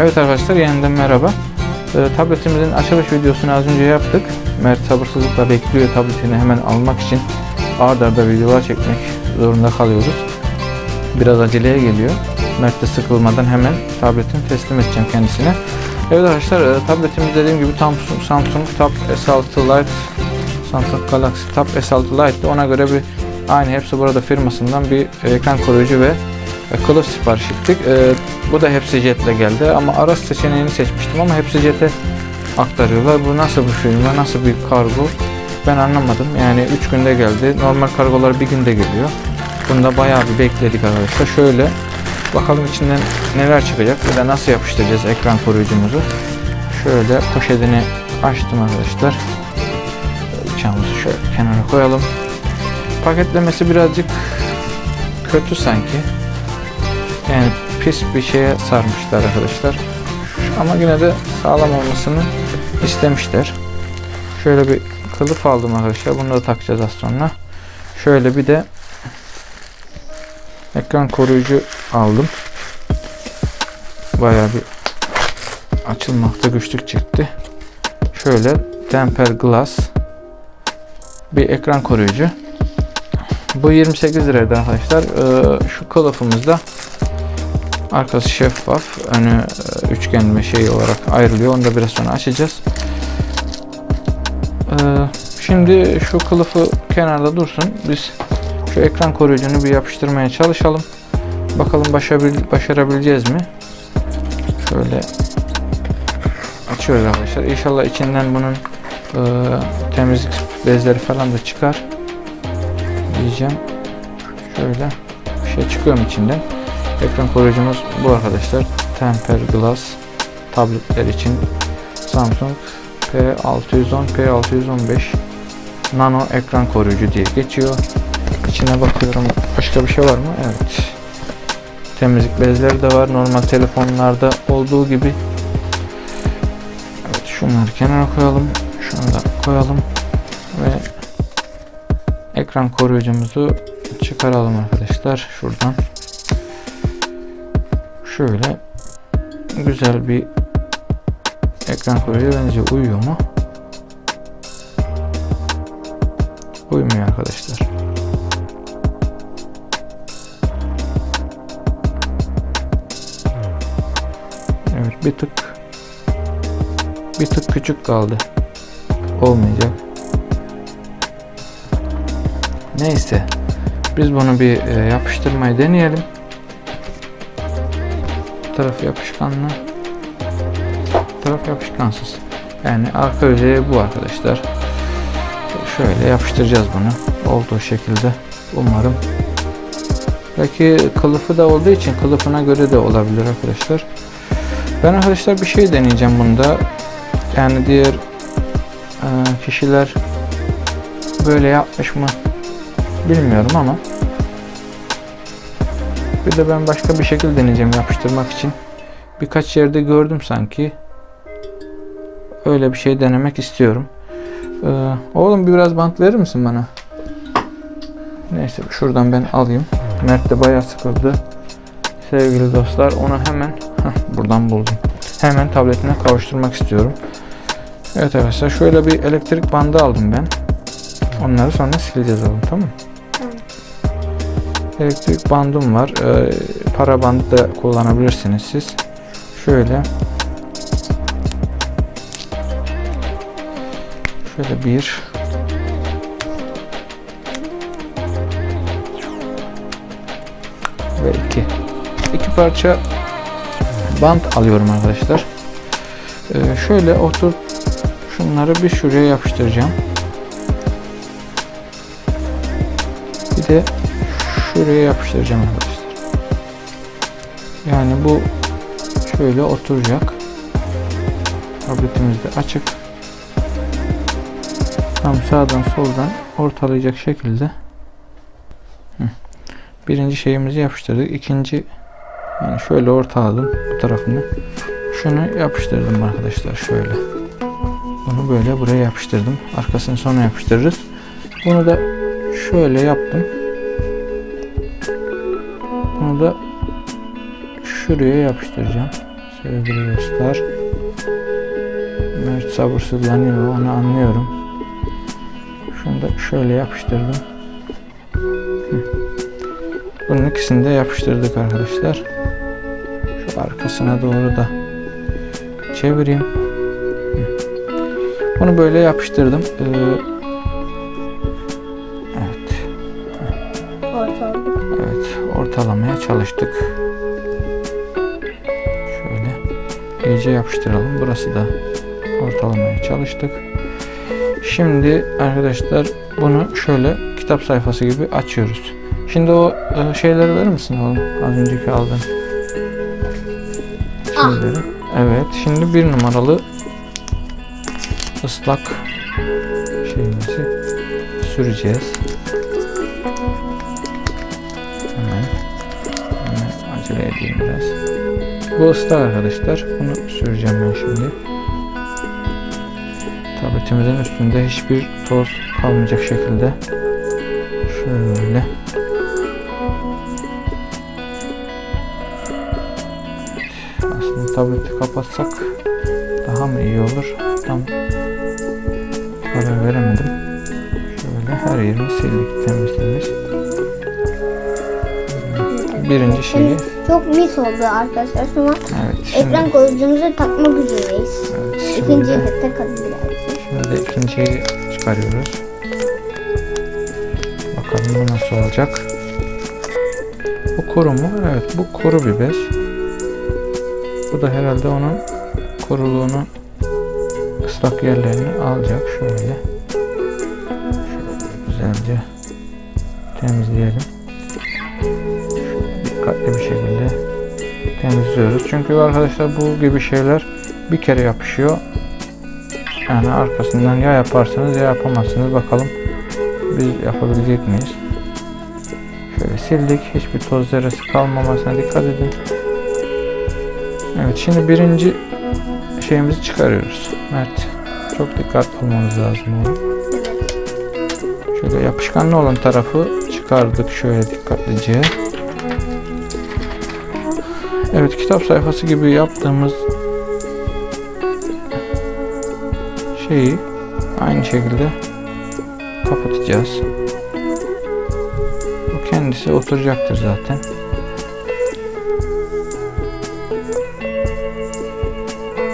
Evet arkadaşlar yeniden merhaba. Ee, tabletimizin açılış videosunu az önce yaptık. Mert sabırsızlıkla bekliyor tabletini hemen almak için ard arda videolar çekmek zorunda kalıyoruz. Biraz aceleye geliyor. Mert de sıkılmadan hemen tabletini teslim edeceğim kendisine. Evet arkadaşlar e, tabletimiz dediğim gibi Samsung, Samsung Tab S6 Lite Samsung Galaxy Tab S6 Lite'di. Ona göre bir aynı hepsi burada firmasından bir ekran koruyucu ve e, kılıf sipariş ettik. E, bu da hepsi jetle geldi ama araç seçeneğini seçmiştim ama hepsi jete aktarıyorlar. Bu nasıl bir firma, nasıl bir kargo ben anlamadım. Yani 3 günde geldi. Normal kargolar bir günde geliyor. Bunda bayağı bir bekledik arkadaşlar. Şöyle bakalım içinden neler çıkacak da nasıl yapıştıracağız ekran koruyucumuzu. Şöyle poşetini açtım arkadaşlar. Bıçağımızı şöyle kenara koyalım. Paketlemesi birazcık kötü sanki. Yani pis bir şeye sarmışlar arkadaşlar. Ama yine de sağlam olmasını istemişler. Şöyle bir kılıf aldım arkadaşlar. Bunu da takacağız az sonra. Şöyle bir de ekran koruyucu aldım. Bayağı bir açılmakta güçlük çıktı. Şöyle temper glass bir ekran koruyucu. Bu 28 liraydı arkadaşlar. Ee, şu kılıfımızda arkası şeffaf, önü e, üçgen ve şey olarak ayrılıyor. Onu da biraz sonra açacağız. Ee, şimdi şu kılıfı kenarda dursun. Biz şu ekran koruyucunu bir yapıştırmaya çalışalım. Bakalım başarabil başarabileceğiz mi? Şöyle açıyoruz arkadaşlar. İnşallah içinden bunun e, temizlik bezleri falan da çıkar. Diyeceğim. Şöyle bir şey çıkıyor mu içinden? Ekran koruyucumuz bu arkadaşlar. Temper Glass tabletler için Samsung P610 P615 Nano ekran koruyucu diye geçiyor. İçine bakıyorum. Başka bir şey var mı? Evet. Temizlik bezleri de var. Normal telefonlarda olduğu gibi. Evet şunları kenara koyalım. Şunu da koyalım. Ve ekran koruyucumuzu çıkaralım arkadaşlar. Şuradan. Şöyle güzel bir ekran koruyucu bence uyuyor mu? Uymuyor arkadaşlar. Evet bir tık bir tık küçük kaldı. Olmayacak. Neyse. Biz bunu bir e, yapıştırmayı deneyelim. Bu taraf yapışkanlı. Taraf yapışkansız. Yani arka yüzeyi bu arkadaşlar. Şöyle yapıştıracağız bunu. Olduğu şekilde. Umarım. Belki kılıfı da olduğu için kılıfına göre de olabilir arkadaşlar. Ben arkadaşlar bir şey deneyeceğim bunda. Yani diğer e, kişiler böyle yapmış mı bilmiyorum ama bir de ben başka bir şekilde deneyeceğim yapıştırmak için. Birkaç yerde gördüm sanki. Öyle bir şey denemek istiyorum. Ee, oğlum biraz bant verir misin bana? Neyse şuradan ben alayım. Mert de bayağı sıkıldı. Sevgili dostlar onu hemen heh, buradan buldum. Hemen tabletine kavuşturmak istiyorum. Evet arkadaşlar şöyle bir elektrik bandı aldım ben. Onları sonra sileceğiz oğlum tamam mı? Elektrik bandım var. Ee, para bandı da kullanabilirsiniz siz. Şöyle. Şöyle bir. Ve iki. İki parça bant alıyorum arkadaşlar. Ee, şöyle otur şunları bir şuraya yapıştıracağım. Bir de şuraya yapıştıracağım arkadaşlar. Yani bu şöyle oturacak. Tabletimiz de açık. Tam sağdan soldan ortalayacak şekilde. Birinci şeyimizi yapıştırdık. İkinci yani şöyle ortaladım bu tarafını. Şunu yapıştırdım arkadaşlar şöyle. Bunu böyle buraya yapıştırdım. Arkasını sonra yapıştırırız. Bunu da şöyle yaptım. Bunu da şuraya yapıştıracağım. Sevgili dostlar. Mert sabırsızlanıyor onu anlıyorum. Şunu da şöyle yapıştırdım. Bunun ikisini de yapıştırdık arkadaşlar. Şu arkasına doğru da çevireyim. Bunu böyle yapıştırdım. Ee, ortalamaya çalıştık. Şöyle iyice yapıştıralım. Burası da ortalamaya çalıştık. Şimdi arkadaşlar bunu şöyle kitap sayfası gibi açıyoruz. Şimdi o e, şeyleri verir misin oğlum? Az önceki aldın. Ah. Şeyleri. Evet, şimdi bir numaralı ıslak şeyimizi süreceğiz. Acele edeyim biraz. Bu ıslak arkadaşlar. Bunu süreceğim ben şimdi. Tabletimizin üstünde hiçbir toz kalmayacak şekilde. Şöyle. Aslında tableti kapatsak daha mı iyi olur? Tam karar veremedim. Şöyle her yerini sildik temiz temiz. Birinci şeyi Çok mis oldu arkadaşlar. An evet şimdi, ekran koruyucumuzu takmak üzereyiz. evet, İkinciyi şimdi, de takalım birazcık. şimdi de ikinciyi çıkarıyoruz. Bakalım bu nasıl olacak. Bu kuru mu? Evet bu kuru bir bez. Bu da herhalde onun kuruluğunu ıslak yerlerini alacak. Şöyle. Şöyle güzelce temizleyelim. Dikkatli bir şekilde temizliyoruz. Çünkü arkadaşlar bu gibi şeyler bir kere yapışıyor. Yani arkasından ya yaparsınız ya yapamazsınız. Bakalım biz yapabilecek miyiz? Şöyle sildik. Hiçbir toz zerresi kalmamasına dikkat edin. Evet şimdi birinci şeyimizi çıkarıyoruz. Mert çok dikkatli olmamız lazım oğlum. Şöyle yapışkanlı olan tarafı çıkardık şöyle dikkatlice. Evet kitap sayfası gibi yaptığımız şeyi aynı şekilde kapatacağız. Bu kendisi oturacaktır zaten.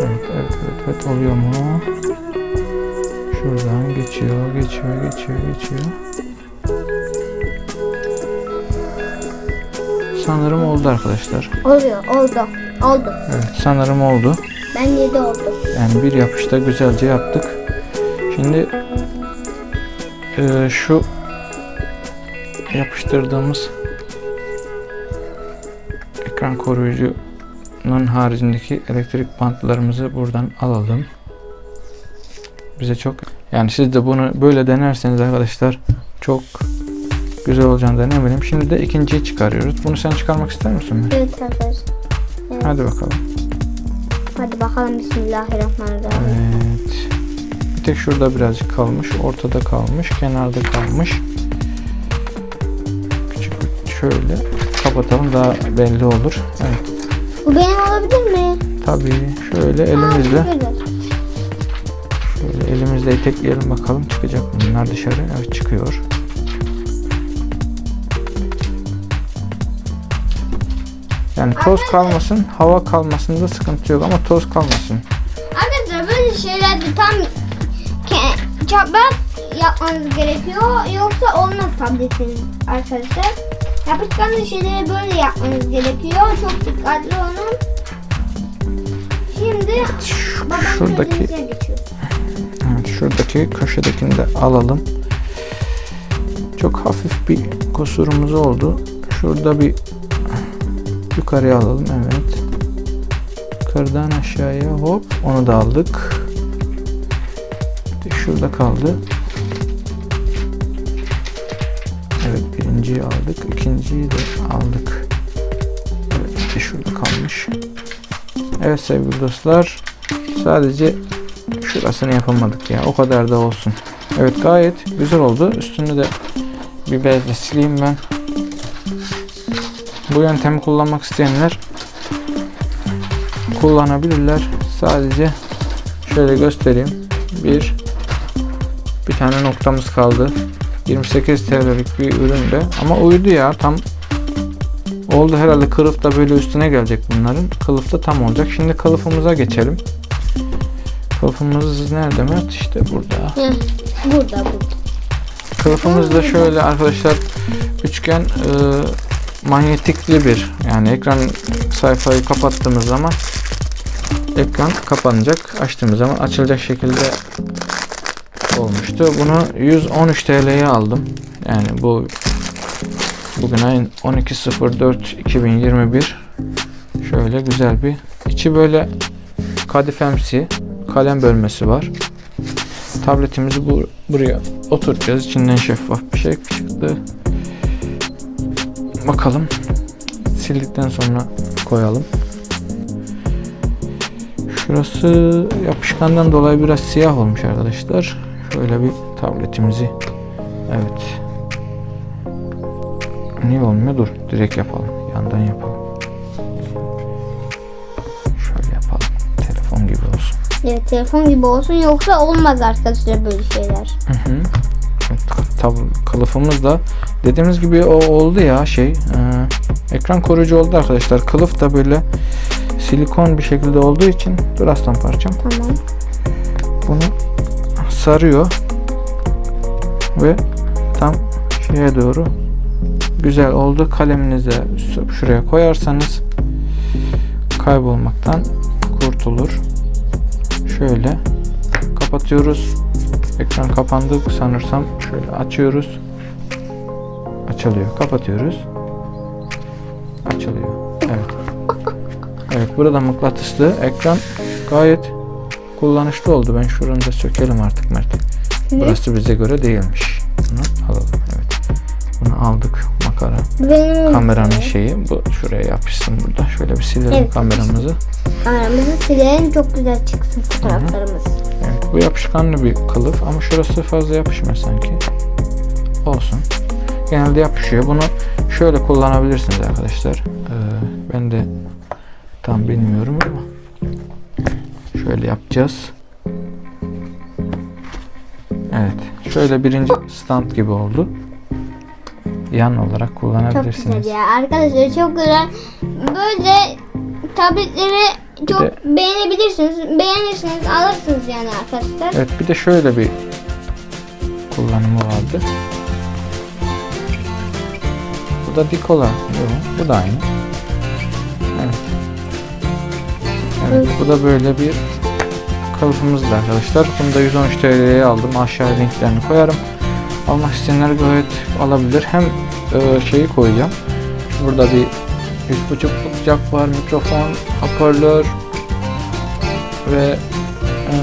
Evet, evet, evet, evet. Oluyor mu? Şuradan geçiyor, geçiyor, geçiyor, geçiyor. Sanırım oldu arkadaşlar. Oluyor. Oldu. Oldu. Evet, sanırım oldu. Ben yedi oldu. Yani bir yapışta güzelce yaptık. Şimdi eee, şu yapıştırdığımız ekran koruyucunun haricindeki elektrik bantlarımızı buradan alalım. Bize çok yani siz de bunu böyle denerseniz arkadaşlar çok güzel olacağından eminim. Şimdi de ikinciyi çıkarıyoruz. Bunu sen çıkarmak ister misin? Evet arkadaşlar. Evet. Hadi bakalım. Hadi bakalım. Bismillahirrahmanirrahim. Evet. Bir tek şurada birazcık kalmış. Ortada kalmış. Kenarda kalmış. Küçük şöyle kapatalım daha belli olur. Evet. Bu benim olabilir mi? Tabii şöyle elimizle şöyle elimizle itekleyelim bakalım çıkacak mı bunlar dışarı. Evet çıkıyor. Yani toz kalmasın, hava kalmasında sıkıntı yok ama toz kalmasın. Arkadaşlar böyle şeylerde tam çapraz yapmanız gerekiyor. Yoksa olmaz tabletin arkadaşlar. Yapışkanlı şeyleri böyle yapmanız gerekiyor. Çok dikkatli olun. Şimdi şuradaki. Evet, şuradaki köşedekini de alalım. Çok hafif bir kusurumuz oldu. Şurada bir yukarıya alalım. Evet. Yukarıdan aşağıya hop onu da aldık. Şurada kaldı. Evet birinciyi aldık. ikinciyi de aldık. Evet şurada kalmış. Evet sevgili dostlar. Sadece Şurasını yapamadık ya. O kadar da olsun. Evet gayet güzel oldu. Üstünü de bir bezle sileyim ben. Bu yöntemi kullanmak isteyenler kullanabilirler. Sadece şöyle göstereyim. Bir bir tane noktamız kaldı. 28 TL'lik bir üründe ama uydu ya tam oldu herhalde kılıf da böyle üstüne gelecek bunların. Kılıf da tam olacak. Şimdi kılıfımıza geçelim. Kılıfımız nerede Mert? İşte burada. Heh, burada burada. Kılıfımız da şöyle arkadaşlar üçgen e, manyetikli bir yani ekran sayfayı kapattığımız zaman ekran kapanacak açtığımız zaman açılacak şekilde olmuştu. Bunu 113 TL'ye aldım. Yani bu bugün ayın 12.04.2021 şöyle güzel bir içi böyle kadifemsi kalem bölmesi var. Tabletimizi bu, buraya oturtacağız. İçinden şeffaf bir şey çıktı. Bakalım. Sildikten sonra koyalım. Şurası yapışkandan dolayı biraz siyah olmuş arkadaşlar. Şöyle bir tabletimizi evet. Niye olmuyor? Dur. Direkt yapalım. Yandan yapalım. Şöyle yapalım. Telefon gibi olsun. Evet telefon gibi olsun yoksa olmaz arkadaşlar böyle şeyler. Hı hı. Tab- kılıfımız da dediğimiz gibi o oldu ya şey e, ekran koruyucu oldu arkadaşlar. Kılıf da böyle silikon bir şekilde olduğu için dur aslan parçam Tamam. bunu sarıyor ve tam şeye doğru güzel oldu. Kaleminize şuraya koyarsanız kaybolmaktan kurtulur. Şöyle kapatıyoruz ekran kapandı sanırsam. Şöyle açıyoruz. Açılıyor. Kapatıyoruz. Açılıyor. Evet. Evet burada mıknatıslı ekran gayet kullanışlı oldu. Ben şuranı da sökelim artık Mert. Burası bize göre değilmiş. Bunu alalım. Evet. Bunu aldık. Makara. Benim kameranın şeyi. Bu şuraya yapışsın burada. Şöyle bir silelim Evet. kameramızı. Kameramızı silelim. Çok güzel çıksın fotoğraflarımız. Evet, bu yapışkanlı bir kılıf ama şurası fazla yapışmıyor sanki. Olsun. Genelde yapışıyor. Bunu şöyle kullanabilirsiniz arkadaşlar. Ee, ben de tam bilmiyorum ama şöyle yapacağız. Evet. Şöyle birinci stand gibi oldu. Yan olarak Çok kullanabilirsiniz. güzel ya arkadaşlar çok güzel. Böyle tabletleri çok de- beğenebilirsiniz. Beğenirsiniz alırsınız yani arkadaşlar. Evet bir de şöyle bir kullanımı vardı. Bu da Dikola. Yok, bu da aynı. Evet. Evet, bu da böyle bir kılıfımızdı arkadaşlar. Bunu da 113 TL'ye aldım. Aşağı linklerini koyarım. Almak isteyenler gayet alabilir. Hem e, şeyi koyacağım. Burada bir 3.5'luk jack var, mikrofon, hoparlör ve e,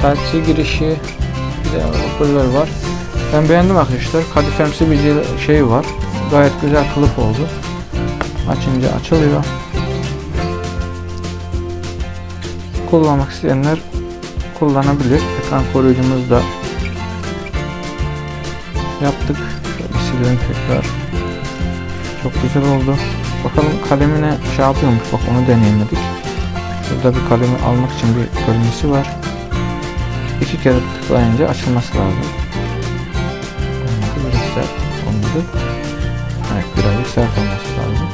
Type-C girişi bir de hoparlör var. Ben beğendim arkadaşlar. Kadifemsi bir şey var. Gayet güzel kılıf oldu. Açınca açılıyor. Kullanmak isteyenler kullanabilir. Ekran koruyucumuz da yaptık. Şöyle silelim tekrar. Çok güzel oldu. Bakalım kalemine şey yapıyormuş. Bak onu deneyemedik. Burada bir kalemi almak için bir bölmesi var. İki kere tıklayınca açılması lazım. Olmadı biraz sert olmadı. Evet birazcık sert olması lazım.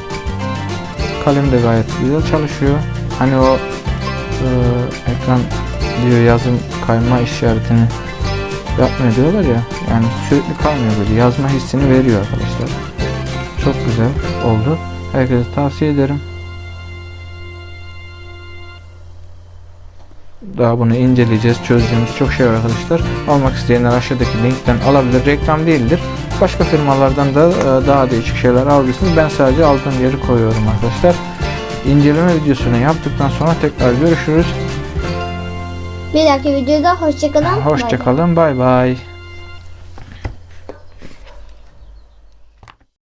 Kalem de gayet güzel çalışıyor. Hani o e, ekran diyor yazım kayma işaretini yapmıyor diyorlar ya. Yani sürekli kalmıyor böyle yazma hissini veriyor arkadaşlar. Çok güzel oldu. Herkese tavsiye ederim. Daha bunu inceleyeceğiz, çözeceğimiz çok şey var arkadaşlar. Almak isteyenler aşağıdaki linkten alabilir. Reklam değildir. Başka firmalardan da e, daha değişik şeyler alabilirsiniz. Ben sadece aldığım yeri koyuyorum arkadaşlar. İnceleme videosunu yaptıktan sonra tekrar görüşürüz. Bir dahaki videoda hoşçakalın. Hoşçakalın. Bay bay.